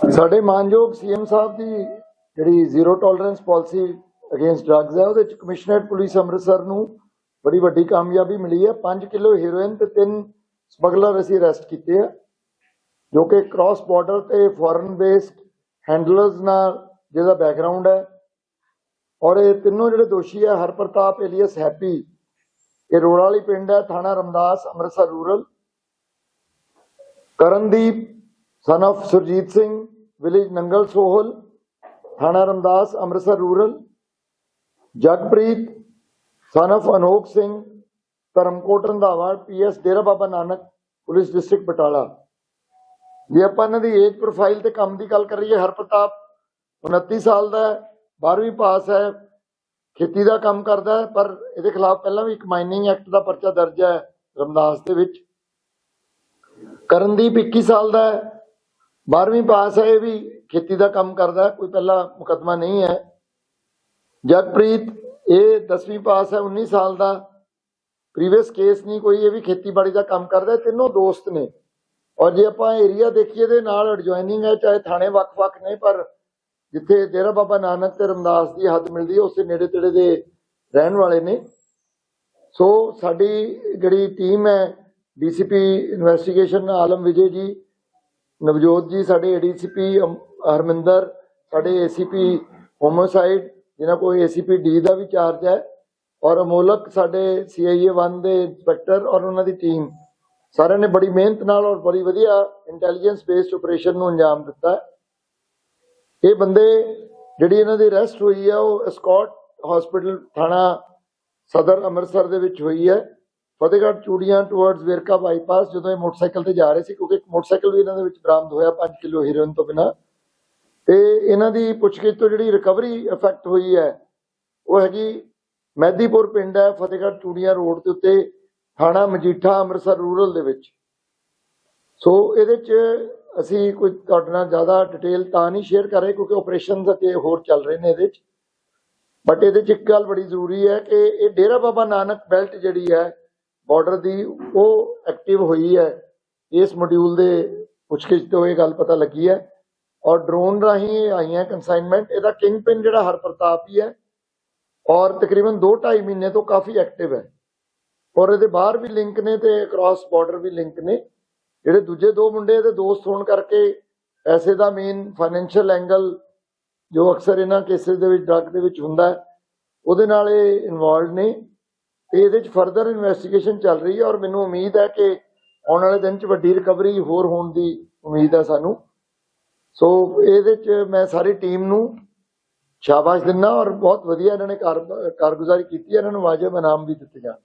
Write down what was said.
ਸਾਡੇ ਮਾਨਯੋਗ ਸੀਐਮ ਸਾਹਿਬ ਦੀ ਜਿਹੜੀ zero tolerance policy against drugs ਹੈ, ਉਹਦੇ ਚ ਕਮਿਸ਼ਨਰੇਟ ਪੁਲਿਸ ਅੰਮ੍ਰਿਤਸਰ ਨੂੰ ਬੜੀ ਵੱਡੀ ਕਾਮਯਾਬੀ ਮਿਲੀ ਹੈ। 5 ਕਿਲੋ ਹੈਰੋਇਨ ਤੇ ਤਿੰਨ ਸਮਗਲਰ ਅਸੀਂ ਅਰੈਸਟ ਕੀਤੇ ਆ, ਜੋ ਕਿ ਕ੍ਰਾਸ ਬਾਰਡਰ ਤੇ ਫੋਰਨ ਬੇਸਡ ਹੈਂਡਲਰਸ ਨਾਲ ਜਿਹਦਾ ਬੈਕਗ੍ਰਾਉਂਡ ਹੈ। ਔਰ ਇਹ ਤਿੰਨੋਂ ਜਿਹੜੇ ਦੋਸ਼ੀ ਹੈ ਹਰਪ੍ਰਤਾਪ ਏਲੀਅਸ ਹੈਪੀ, ਇਹ ਰੋੜਾ ਵਾਲੀ ਪਿੰਡ ਹੈ, ਥਾਣਾ Ramdas, Amritsar rural Karandeep, son of Surjit Singh village Nangal Sohal, ਥਾਣਾ Ramdas Amritsar rural Jagpreet, son of Anokh Singh, Dharamkot, Randhawa PS Dera Baba Nanak, police district Batala. ਜੇ ਆਪਾਂ ਇਹਨਾਂ ਦੀ ਏਜ ਪ੍ਰੋਫਾਈਲ ਤੇ ਕੰਮ ਦੀ ਗੱਲ ਕਰੀਏ, ਹਰਪ੍ਰਤਾਪ 29 ਸਾਲ ਦਾ ਹੈ 12ਵੀਂ ਪਾਸ ਹੈ, ਖੇਤੀ ਦਾ ਕੰਮ ਕਰਦਾ ਹੈ, ਪਰ ਇਹਦੇ ਖਿਲਾਫ ਪਹਿਲਾਂ ਵੀ ਇੱਕ ਮਾਈਨਿੰਗ ਐਕਟ ਦਾ ਪਰਚਾ ਦਰਜ ਹੈ ਰਮਦਾਸ ਦੇ ਵਿੱਚ। ਕਰਨਦੀਪ 21 ਸਾਲ ਦਾ ਹੈ 12ਵੀਂ ਪਾਸ ਹੈ ਇਹ ਵੀ, ਖੇਤੀ ਦਾ ਕੰਮ ਕਰਦਾ, ਕੋਈ ਪਹਿਲਾ ਮੁਕਦਮਾ ਨਹੀਂ ਹੈ। ਜਗਪ੍ਰੀਤ, ਇਹ 10ਵੀਂ ਪਾਸ ਹੈ 19 ਸਾਲ ਦਾ। ਪ੍ਰੀਵੀਅਸ ਕੇਸ ਨਹੀਂ ਕੋਈ, ਇਹ ਵੀ ਖੇਤੀਬਾੜੀ ਦਾ ਕੰਮ ਕਰਦਾ ਹੈ, ਤਿੰਨੋਂ ਦੋਸਤ ਨੇ। ਔਰ ਜੇ ਆਪਾਂ ਏਰੀਆ ਦੇਖੀਏ ਦੇ ਨਾਲ ਐਡਜੋਇਨਿੰਗ ਹੈ, ਚਾਹੇ ਥਾਣੇ ਵੱਖ-ਵੱਖ ਨੇ, ਪਰ ਜਿੱਥੇ ਡੇਰਾ ਬਾਬਾ ਨਾਨਕ ਤੇ ਰਮਦਾਸ ਦੀ ਹੱਦ ਮਿਲਦੀ ਹੈ, ਉਸੇ ਨੇੜੇ ਤੇੜੇ ਦੇ ਰਹਿਣ ਵਾਲੇ ਨੇ। ਸੋ ਸਾਡੀ ਜਿਹੜੀ ਟੀਮ ਹੈ ਡੀਸੀਪੀ ਇਨਵੈਸਟੀਗੇਸ਼ਨ ਆਲਮ ਵਿਜੇ ਜੀ, ਨਵਜੋਤ ਜੀ, ਸਾਡੇ ਏਡੀਸੀਪੀ ਹਰਮਿੰਦਰ, ਸਾਡੇ ਏਸੀਪੀ ਹੋਮੋਸਾਈਡ, ਜਿਨ੍ਹਾਂ ਕੋਲ ਏਸੀਪੀ ਡੀ ਦਾ ਵੀ ਚਾਰਜ ਹੈ, ਔਰ ਅਮੋਲਕ ਸਾਡੇ ਸੀਆਈਏ 1 ਦੇ ਇੰਸਪੈਕਟਰ ਔਰ ਉਹਨਾਂ ਦੀ ਟੀਮ ਸਾਰਿਆਂ ਨੇ ਬੜੀ ਮਿਹਨਤ ਨਾਲ ਔਰ ਬੜੀ ਵਧੀਆ ਇੰਟੈਲੀਜੈਂਸ ਬੇਸਡ ਆਪਰੇਸ਼ਨ ਨੂੰ ਅੰਜਾਮ ਦਿੱਤਾ ਇਹ ਬੰਦੇ ਜਿਹੜੀ ਇਹਨਾਂ ਦੀ ਅਰੈਸਟ ਹੋਈ ਹੈ, ਉਹ ਸਕਾਟ ਹਸਪੀਟਲ ਥਾਣਾ ਸਦਰ ਅੰਮ੍ਰਿਤਸਰ ਦੇ ਵਿੱਚ ਹੋਈ ਹੈ। ਫਤਿਹਗੜ੍ਹ ਚੂੜੀਆਂ ਟੁਵਰਡਸ ਵੇਰਕਾ ਬਾਈਪਾਸ ਜਦੋਂ ਇਹ ਮੋਟਰਸਾਈਕਲ ਤੇ ਜਾ ਰਹੇ ਸੀ, ਕਿਉਂਕਿ ਇੱਕ ਮੋਟਰਸਾਈਕਲ ਵੀ ਇਹਨਾਂ ਦੇ ਵਿੱਚ ਬਰਾਮਦ ਹੋਇਆ 5 ਕਿਲੋ ਹੀਰੋਇਨ ਤੋਂ ਬਿਨਾ। ਤੇ ਇਹਨਾਂ ਦੀ ਪੁੱਛਗਿੱਛ ਤੋਂ ਜਿਹੜੀ ਰਿਕਵਰੀ ਇਫੈਕਟ ਹੋਈ ਹੈ, ਉਹ ਹੈਗੀ ਮਹਿਦੀਪੁਰ ਪਿੰਡ ਹੈ, ਫਤਿਹਗੜ੍ਹ ਚੂੜੀਆਂ ਰੋਡ ਦੇ ਉੱਤੇ, ਥਾਣਾ ਮਜੀਠਾ, ਅੰਮ੍ਰਿਤਸਰ ਰੂਰਲ ਦੇ ਵਿੱਚ। ਸੋ ਇਹਦੇ ਚ ਅਸੀਂ ਕੋਈ ਤੁਹਾਡੇ ਨਾਲ ਜ਼ਿਆਦਾ ਡਿਟੇਲ ਤਾਂ ਨਹੀਂ ਸ਼ੇਅਰ ਕਰ ਰਹੇ, ਕਿਉਂਕਿ ਆਪਰੇਸ਼ਨਸ ਅਤੇ ਹੋਰ ਚੱਲ ਰਹੇ ਨੇ ਇਹਦੇ ਚ। ਬਟ ਇਹਦੇ ਚ ਇੱਕ ਗੱਲ ਬੜੀ ਜ਼ਰੂਰੀ ਹੈ ਕਿ ਇਹ ਡੇਰਾ ਬਾਬਾ ਨਾਨਕ ਬੈਲਟ ਜਿਹੜੀ ਹੈ ਬਾਰਡਰ ਦੀ ਉਹ ਐਕਟਿਵ ਹੋਈ ਹੈ। ਇਸ ਮੋਡਿਊਲ ਦੇ ਪੁੱਛਗਿੱਛ ਤੋਂ ਇਹ ਗੱਲ ਪਤਾ ਲੱਗੀ ਹੈ ਔਰ ਡਰੋਨ ਰਾਹੀਂ ਆਈਆਂ ਕਨਸਾਈਨਮੈਂਟ ਇਹਦਾ ਕਿੰਗ ਪਿਨ ਜਿਹੜਾ ਹਰਪ੍ਰਤਾਪ ਹੀ ਹੈ ਔਰ ਤਕਰੀਬਨ 2.5 ਮਹੀਨੇ ਤੋਂ ਕਾਫੀ ਐਕਟਿਵ ਹੈ। ਔਰ ਇਹਦੇ ਬਾਹਰ ਵੀ ਲਿੰਕ ਨੇ ਤੇ ਅਕ੍ਰੋਸ ਬਾਰਡਰ ਵੀ ਲਿੰਕ ਨੇ। ਜਿਹੜੇ ਦੂਜੇ ਦੋ ਮੁੰਡੇ ਇਹਦੇ ਦੋਸਤ ਹੋਣ ਕਰਕੇ ਪੈਸੇ ਦਾ ਮੇਨ ਫਾਈਨੈਂਸ਼ੀਅਲ ਐਂਗਲ ਜੋ ਅਕਸਰ ਇਹਨਾਂ ਕੇਸਿਸ ਦੇ ਵਿੱਚ ਡਰੱਗ ਦੇ ਵਿੱਚ ਹੁੰਦਾ ਹੈ, ਉਹਦੇ ਨਾਲ ਇਹ ਇਨਵੋਲਡ ਨੇ। ਤੇ ਇਹਦੇ ਵਿੱਚ ਫਰਦਰ ਇਨਵੈਸਟੀਗੇਸ਼ਨ ਚੱਲ ਰਹੀ ਹੈ ਔਰ ਮੈਨੂੰ ਉਮੀਦ ਹੈ ਕਿ ਆਉਣ ਵਾਲੇ ਦਿਨ 'ਚ ਵੱਡੀ ਰਿਕਵਰੀ ਹੋਰ ਹੋਣ ਦੀ ਉਮੀਦ ਹੈ ਸਾਨੂੰ। ਸੋ ਇਹਦੇ 'ਚ ਮੈਂ ਸਾਰੀ ਟੀਮ ਨੂੰ ਸ਼ਾਬਾਸ਼ ਦਿੰਦਾ ਔਰ ਬਹੁਤ ਵਧੀਆ ਇਹਨਾਂ ਨੇ ਕਾਰਗੁਜ਼ਾਰੀ ਕੀਤੀ ਹੈ। ਇਹਨਾਂ ਨੂੰ ਵਾਜਬ ਇਨਾਮ ਵੀ ਦਿੱਤੇ ਜਾਣ।